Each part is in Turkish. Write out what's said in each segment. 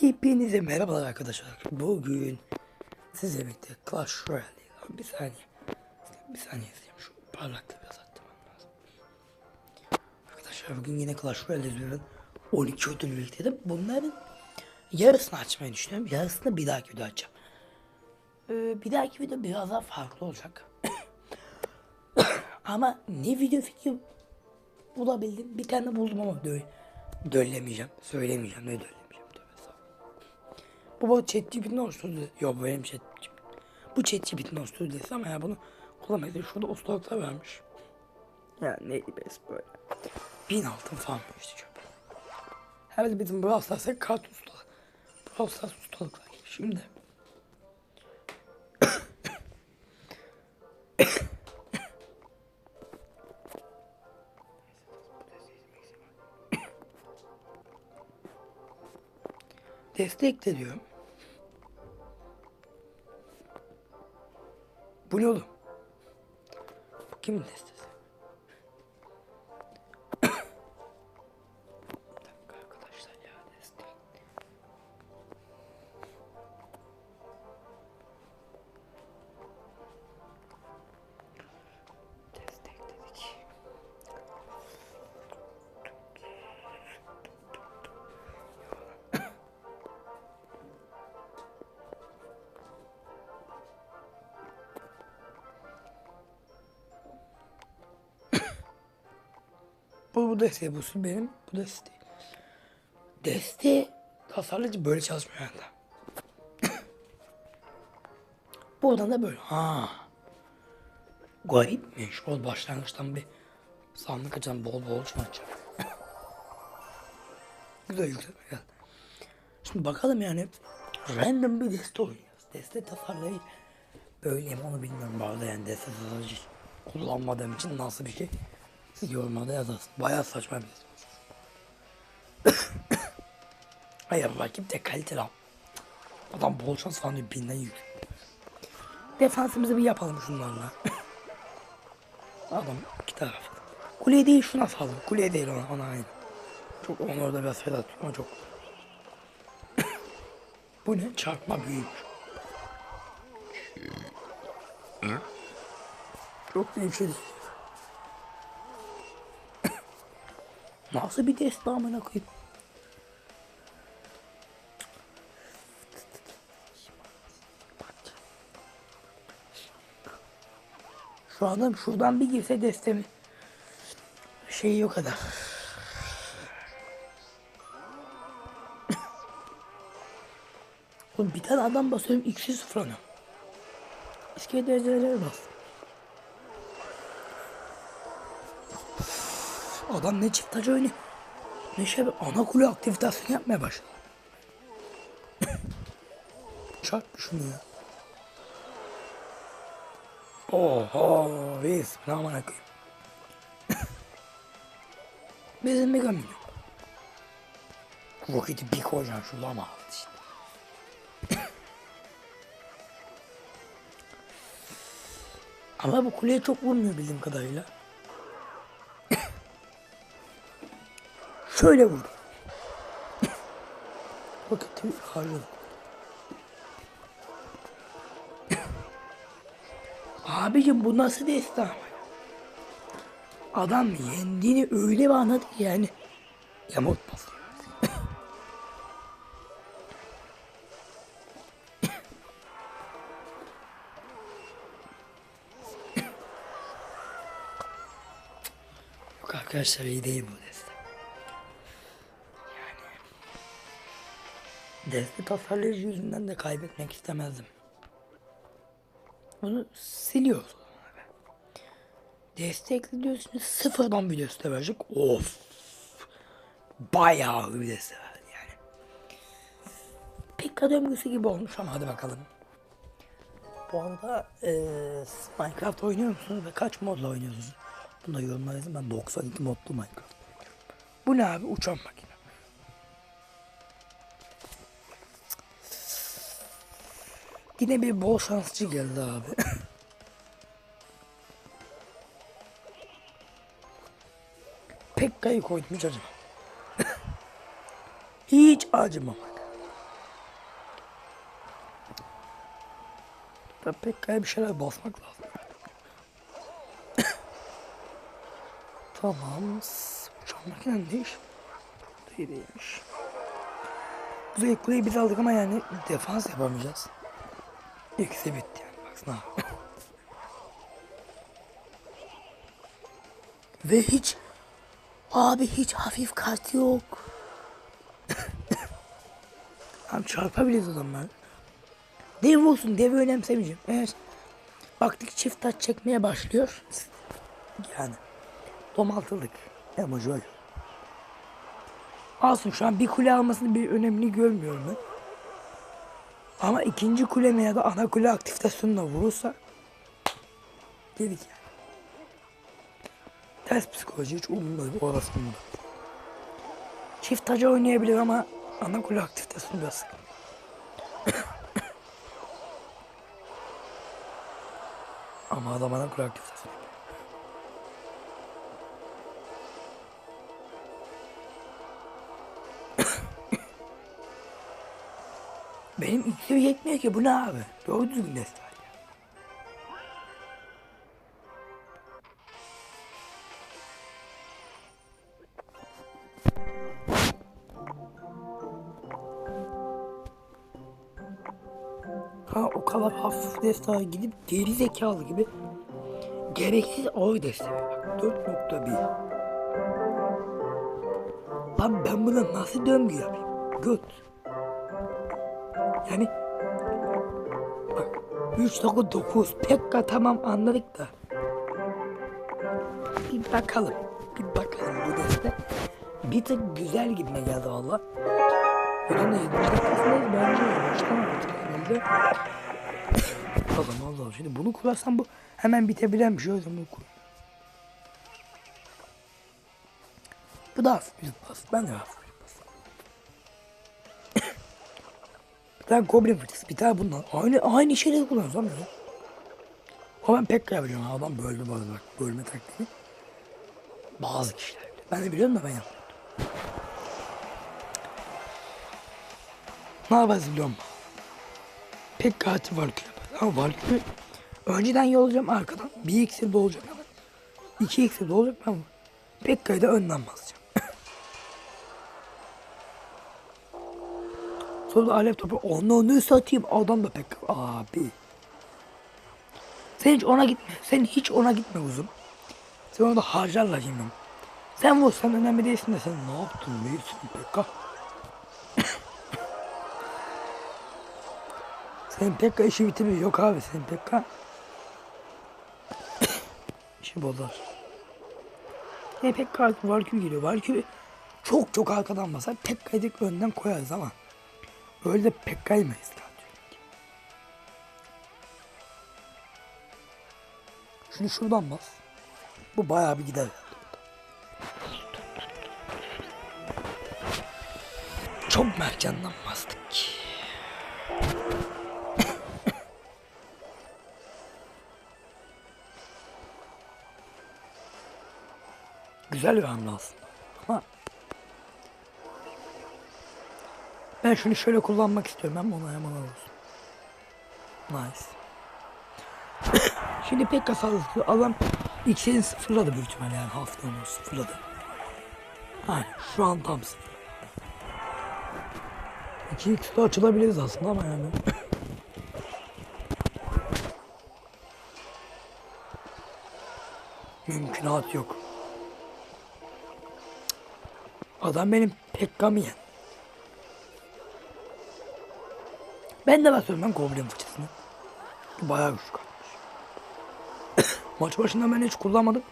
Hepinize merhabalar arkadaşlar. Bugün size birlikte Clash Royale. Abi bir saniye. Bir saniye yazayım. Şu parlaklığı biraz arttırmam lazım. Arkadaşlar bugün yine Clash Royale izliyorum. 12 ödül birlikte Bunların yarısını açmayı düşünüyorum. Yarısını bir dahaki video açacağım. Ee, bir dahaki video biraz daha farklı olacak. ama ne video fikri bulabildim. Bir tane buldum ama dö döllemeyeceğim. Söylemeyeceğim. Ne döllemeyeceğim. Bu chat GPT'nin oluşturduğu. Yok bu benim chat Bu chat GPT'nin oluşturduğu desi ama ya bunu kullanamayız. Şurada ustalıklar vermiş. Ya neydi bes böyle. Bin altın falan işte çöp. Herhalde bizim Brawl Stars'a kart ustalık. Brawl Stars ustalıklar. Şimdi. Destekle diyorum. Bu ne oğlum? Bu kimin destesi? Bir Bu, bu desteği bu benim. Bu desteği. Desteği tasarlayıcı böyle çalışmıyor herhalde. Buradan da böyle. Ha. Garipmiş. O başlangıçtan bir sandık açalım. Bol bol açacağım. Güzel yükselme geldi. Şimdi bakalım yani. Random bir deste oynuyoruz. Deste tasarlayıcı. Böyleyim onu bilmiyorum arada yani deste tasarlayıcı kullanmadığım için nasıl bir şey. Yorumlarda yazarsın. Bayağı saçma bir deste. Hayır rakip de kaliteli al. Adam bol şans falan diyor binden yük. Defansımızı bir yapalım şunlarla. Adam iki taraf. Kuleye değil şuna salın. Kuleye değil ona, ona aynı. Çok onu orada biraz feda atıyor ama çok. Bu ne? Çarpma büyük. Çok iyi bir şey değil. Nasıl bir test amına koyayım? Şu adam şuradan bir girse destemi. Şeyi yok kadar. Oğlum bir tane adam basıyorum x'i sıfırlanıyor. İskele dereceleri bas. Adam ne çift taç oyunu ne şey ana kule aktivitasını yapmaya başladı. Çarp şunu ya. Oho reis ne aman akıyım. Bizim mega minyon. Roketi bir koyacaksın şu lama aldı işte. Ama bu kuleye çok vurmuyor bildiğim kadarıyla. Şöyle vurdu. Roketi harcadı. Abicim bu nasıl destan? Adam yendiğini öyle bir anladı ki yani. Yamuk basıyor. Yok arkadaşlar iyi değil bu destan. Deste tasarlayıcı yüzünden de kaybetmek istemezdim. Bunu siliyoruz. Destekli diyorsunuz sıfırdan bir deste verecek. Of. Bayağı bir deste verdi yani. Pekka döngüsü gibi olmuş ama hadi bakalım. Bu arada eee Minecraft oynuyor musunuz ve kaç modla oynuyorsunuz? Bunu da yorumlara yazın. Ben 92 modlu Minecraft. Bu ne abi? Uçan makine. Yine bir bol şansçı geldi abi. Pekka'yı koymuş acaba. Hiç acımamak. Da Pekka'ya bir şeyler basmak lazım. tamam. Uçak makinendeyiş. Değilmiş. Kuzey kuleyi biz aldık ama yani defans yapamayacağız. İkisi bitti yani baksana. Ve hiç abi hiç hafif kart yok. Abi çarpabiliriz adamlar. Dev olsun devi önemsemeyeceğim. Eğer baktık çift taç çekmeye başlıyor. Yani domaltıldık. Emoji öyle. Alsın şu an bir kule almasının bir önemini görmüyorum ben. Ama ikinci kule ya da ana kule aktifitasyonuna vurursa dedik yani. Ters psikoloji hiç umurumda değil. Orası umurumda. Çift taca oynayabilir ama ana kule aktifitasyonu biraz sıkıntı. ama adam ana kule aktifitasyonu. Benim iksir yetmiyor ki bu ne abi? Doğru düzgün ya. Ha o kadar hafif destağa gidip geri zekalı gibi gereksiz ağır bak 4.1 Lan ben buna nasıl döngü yapayım? Göt. Yani bak 3.9 Pekka tamam anladık da bir bakalım bir bakalım bu deste bir tık güzel gibime geldi valla. Ne? Dakikasındayız bence. Baştan artık herhalde. Adam Allah şimdi bunu kurarsam bu hemen bitebilen bir şey bunu kur. Bu da hafif pas. Ben de hafif tane Goblin fıçısı, bir tane bundan. Aynı, aynı şeyleri kullanıyoruz ama ya. Ama ben pek yapacağım. Adam böldü bana bak. Bölme taktiği. Bazı kişiler. Ben de biliyorum da ben yapmadım. Ne yapacağız biliyor musun? Pek katil Valkyrie yapar. Ama Valkyrie önceden yollayacağım arkadan. Bir iksir dolacak ama. iki iksir dolacak ama. Pekka'yı da önden Sonra alev topu onu ne satayım adam da Pekka. Abi. Sen hiç ona gitme. Sen hiç ona gitme uzun. Sen onu da harcarlar yemin. Sen vursan önemli değilsin de sen ne yaptın büyüksün Pekka. Senin Pekka işi bitiriyor. Yok abi senin Pekka. işi bozar. Ne Pekka Valkyrie geliyor. Valkyrie çok çok arkadan basar. Pekka'yı önden koyarız ama öyle de Pekka'yı mıyız? Şunu şuradan bas. Bu bayağı bir gider. Çok mercandan bastık ki. Güzel bir hamle aslında. Ben şunu şöyle kullanmak istiyorum. Hem ona hem ona olsun. Nice. Şimdi pek kasalısı adam X'ini sıfırladı büyük ihtimalle yani haftanın sıfırladı. Aynen şu an tam sıfır. 2x'de açılabiliriz aslında ama yani. Mümkünat yok. Adam benim Pekka'mı Ben de basıyorum ben Goblin fıçısını. Bayağı güçlü kalmış. Maç başında ben hiç kullanmadım.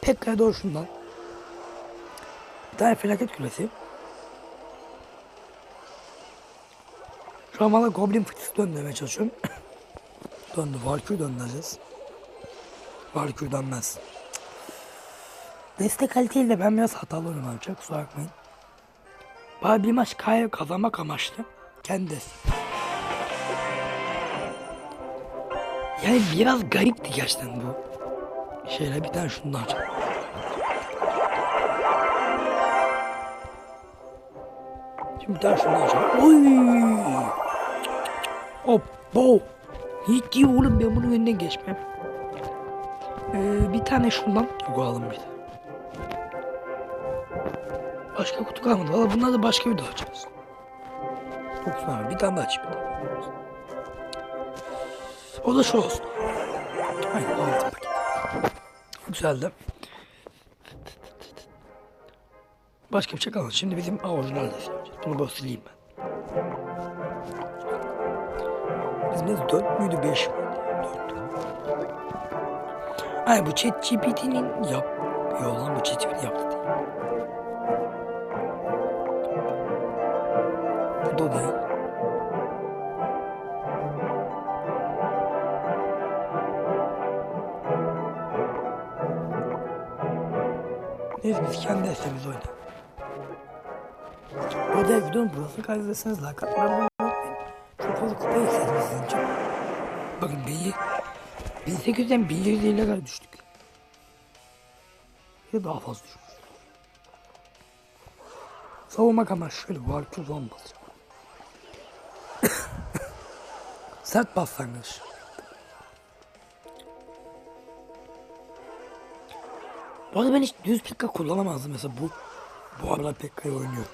Pekka'ya doğru şundan. Bir tane felaket küresi. Şu an valla Goblin fıçısı döndürmeye çalışıyorum. Döndü. Valkyrie döndüreceğiz. Valkyrie dönmez. Destek kaliteyle ben biraz hatalı. Çok kusura bakmayın. Bana bir maç kazanmak amaçlı. Kendi destek. Yani biraz garipti gerçekten bu. Şeyler bir tane şundan açalım. Şimdi bir tane şundan açalım. Oy! Hop. Bo. Ne diyor oğlum ben bunun önünden geçmem. Ee, bir tane şundan. Yok alalım bir de. Başka kutu kalmadı. Valla bunlar da başka bir daha açarız. Çok. Bir tane daha açayım. O da şu olsun. Aynen aldım paket. Güzeldi. Başka bir şey kalmadı. Şimdi bizim orijinal. Bunu böyle sileyim ben. Bizim ne 4 müydü 5 miydi? 4. Ay bu chat GPT'nin yap... Yo lan bu chat GPT yaptı Biz kendi esemiz oynayalım. Bu arada videonun burasını kaydederseniz like atmayı unutmayın. Çok fazla kupa yükseldim sizin için. Bakın beni 1800'den 1750'ye kadar düştük. Ya daha fazla düşmüş. Savunmak ama şöyle var zon basacağım. Sert başlangıç. Bu ben hiç düz pekka kullanamazdım mesela bu bu aralar pekka'yı oynuyorum.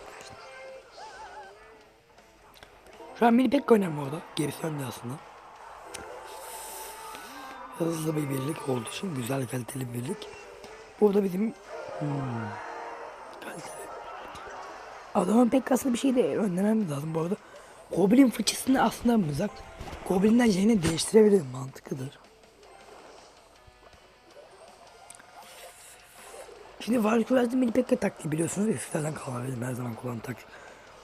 Şu an mini pekka oynuyorum orada. Gerisi önde aslında. Hızlı bir birlik olduğu için güzel kaliteli bir birlik. Burada bizim hmm, kaliteli. Adamın pekkasını bir şey de önlemem lazım bu arada. Goblin fıçısını aslında mızrak Goblin'den yerini değiştirebilirim mantıklıdır. Şimdi Varikuraz'da mini pekka taktiği biliyorsunuz eskilerden kalma benim her zaman kullandığım taktik.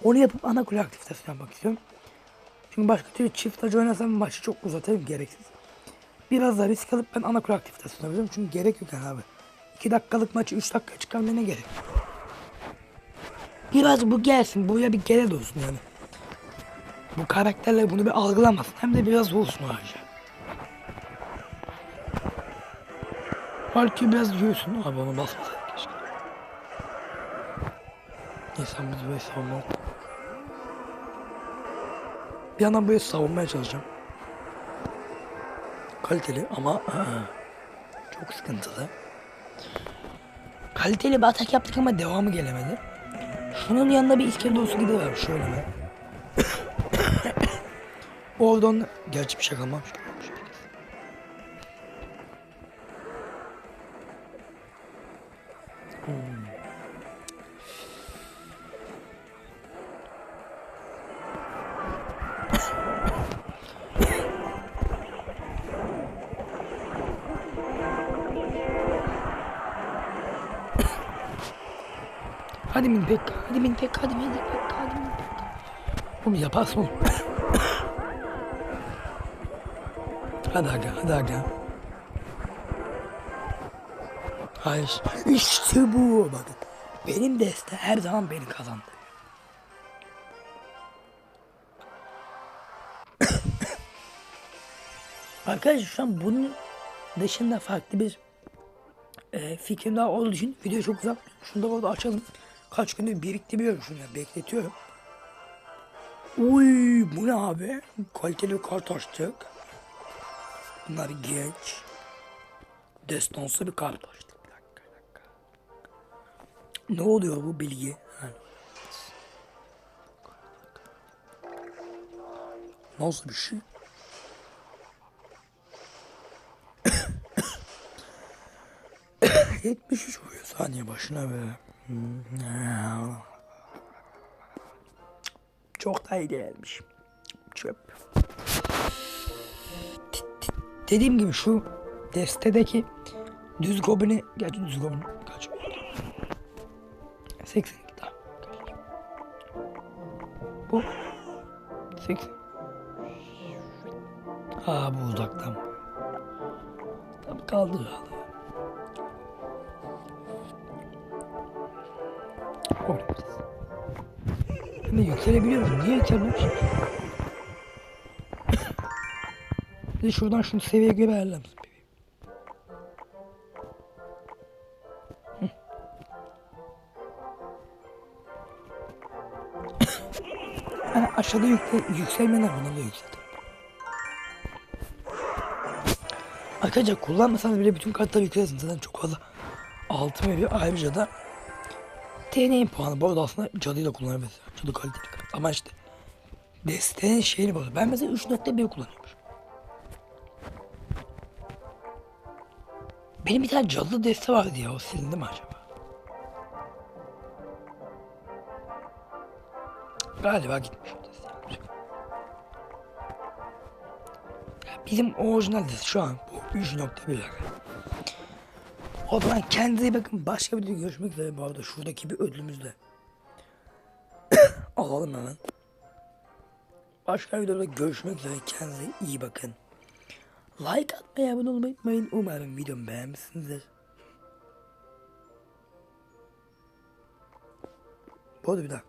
Onu yapıp ana kule aktivitesine yapmak istiyorum. Çünkü başka türlü çift acı oynasam maçı çok uzatırım gereksiz. Biraz da risk alıp ben ana kule aktivitesine yapacağım çünkü gerek yok yani abi. 2 dakikalık maçı 3 dakika çıkarmaya ne gerek? Biraz bu gelsin, buraya bir gele olsun yani. Bu karakterler bunu bir algılamasın hem de biraz olsun ayrıca. Belki biraz yürüsün abi onu basmasaydı keşke. Neyse biz böyle savunma. Bir yandan böyle savunmaya çalışacağım. Kaliteli ama çok sıkıntılı. Kaliteli bir atak yaptık ama devamı gelemedi. Şunun yanında bir iskelet olsun gidiyor şöyle ben. Oradan gerçi bir şey kalmamış. Hmm. Hadi min pek, hadi min pek, hadi min pek, hadi min pek. Oğlum yaparsın oğlum. hadi aga, hadi aga. Hayır. İşte bu bakın. Benim deste her zaman beni kazandı. Arkadaşlar şu an bunun dışında farklı bir e, fikrim daha olduğu için video çok uzak. Şunu da burada açalım. Kaç gündür biriktiriyorum şunu bekletiyorum. Uy bu ne abi? Kaliteli kart açtık. Bunlar genç. Destansı bir kart açtık. Bir dakika, bir dakika. Ne oluyor bu bilgi? Nasıl bir şey? Yetmiş üç saniye başına be. Çok da iyi gelmiş. Çöp. Dediğim gibi şu destedeki düz gobini gerçi düz gobini kaç oldu? 82 daha. Bu 80. Aa bu uzaktan. Tam kaldı herhalde. Ben yükselebiliyorum. Niye yükselmemiş? Bir şuradan şunu seviye göre ayarlar bebeğim? Yani aşağıda yükle, yükselmeler bunu da yükseltir. Arkadaşlar kullanmasanız bile bütün kartları yüklersiniz. Zaten çok fazla altın veriyor. Ayrıca da TN'nin puanı. Bu arada aslında cadıyı da kullanabiliriz. Cadı kaliteli kart. Ama işte desteğin şeyini bozuyor. Ben mesela 3.1 kullanıyormuş. Benim bir tane cadı deste vardı ya. O silindi mi acaba? Galiba gitmiş o deste. Bizim orijinal deste şu an bu 3.1 O zaman kendinize bakın. Başka bir videoda görüşmek üzere. Bu arada şuradaki bir ödülümüz de alalım hemen. Başka bir videoda görüşmek üzere. Kendinize iyi bakın. Like atmayı, abone olmayı unutmayın. Umarım videomu beğenmişsinizdir. Bu arada bir dakika.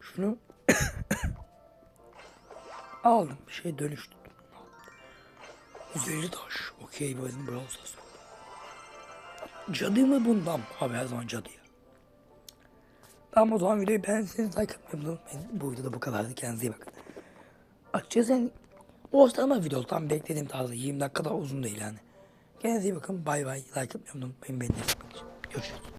Şunu aldım. Bir şey dönüştürdüm. Üzeri taş. Okey benim Brawl Stars. Cadı mı bundan? Abi her zaman cadı ya. Tamam o zaman videoyu beğendiyseniz like atmayı. Bu videoda bu kadardı. Kendinize iyi bakın. Açıkçası yani ortalama video tam beklediğim tarzda 20 dakika da uzun değil yani. Kendinize iyi bakın. Bay bay. Like atmayı unutmayın. Beni destekleyin. Görüşürüz.